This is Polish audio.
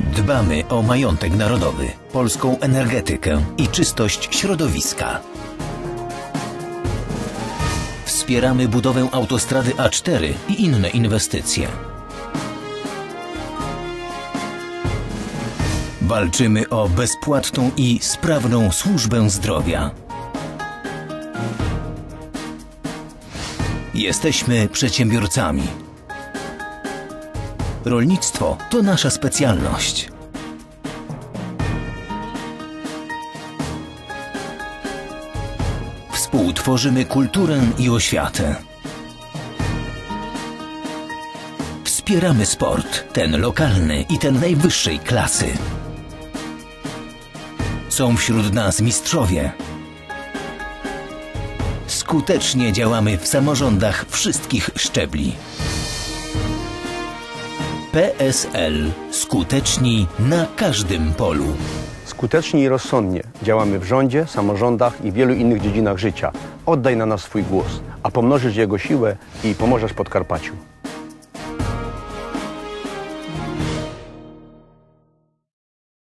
Dbamy o majątek narodowy, polską energetykę i czystość środowiska. Wspieramy budowę autostrady A4 i inne inwestycje. Walczymy o bezpłatną i sprawną służbę zdrowia. Jesteśmy przedsiębiorcami. Rolnictwo to nasza specjalność. Współtworzymy kulturę i oświatę. Wspieramy sport, ten lokalny i ten najwyższej klasy. Są wśród nas mistrzowie. Skutecznie działamy w samorządach wszystkich szczebli. PSL skuteczni na każdym polu. Skutecznie i rozsądnie działamy w rządzie, samorządach i wielu innych dziedzinach życia. Oddaj na nas swój głos, a pomnożysz jego siłę i pomożesz Podkarpaciu.